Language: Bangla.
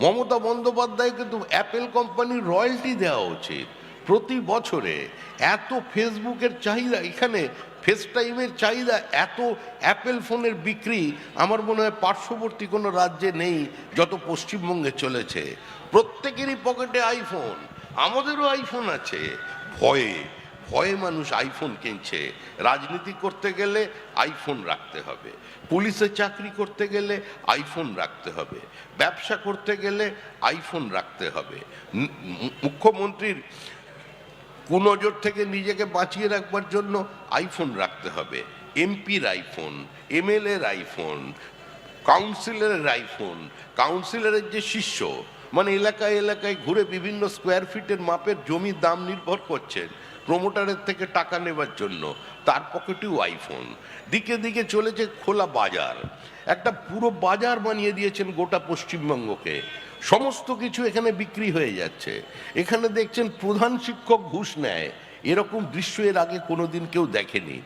মমতা বন্দ্যোপাধ্যায় কিন্তু অ্যাপেল কোম্পানির রয়্যালটি দেওয়া উচিত। প্রতি বছরে এত ফেসবুকের চাহিদা, এখানে ফেস টাইমের চাহিদা, এত অ্যাপেল ফোনের বিক্রি, আমার মনে হয় পার্শ্ববর্তী কোনো রাজ্যে নেই, যত পশ্চিমবঙ্গে চলেছে। প্রত্যেকেরই পকেটে আইফোন আমাদেরও আইফোন আছে। ভয়ে ভয়ে মানুষ আইফোন কিনছে। রাজনীতি করতে গেলে আইফোন রাখতে হবে। পুলিশে চাকরি করতে গেলে আইফোন রাখতে হবে। ব্যবসা করতে গেলে আইফোন রাখতে হবে। মুখ্যমন্ত্রীর কুনজর থেকে নিজেকে বাঁচিয়ে রাখবার জন্য আইফোন রাখতে হবে। এমপির আইফোন এমএলএর আইফোন কাউন্সিলরের আইফোন কাউন্সিলরের যে শিষ্য মানে এলাকায় এলাকায় ঘুরে বিভিন্ন স্কোয়ার ফিটের মাপের জমির দাম নির্ভর করছেন প্রমোটারের থেকে টাকা নেবার জন্য, তার পকেটেও আইফোন দিকে দিকে চলেছে খোলা বাজার। একটা পুরো বাজার বানিয়ে দিয়েছেন গোটা পশ্চিমবঙ্গকে। সমস্ত কিছু এখানে বিক্রি হয়ে যাচ্ছে। এখানে দেখছেন প্রধান শিক্ষক ঘুষ নেয়। এরকম দৃশ্য এর আগে কোনোদিন কেউ দেখেনি।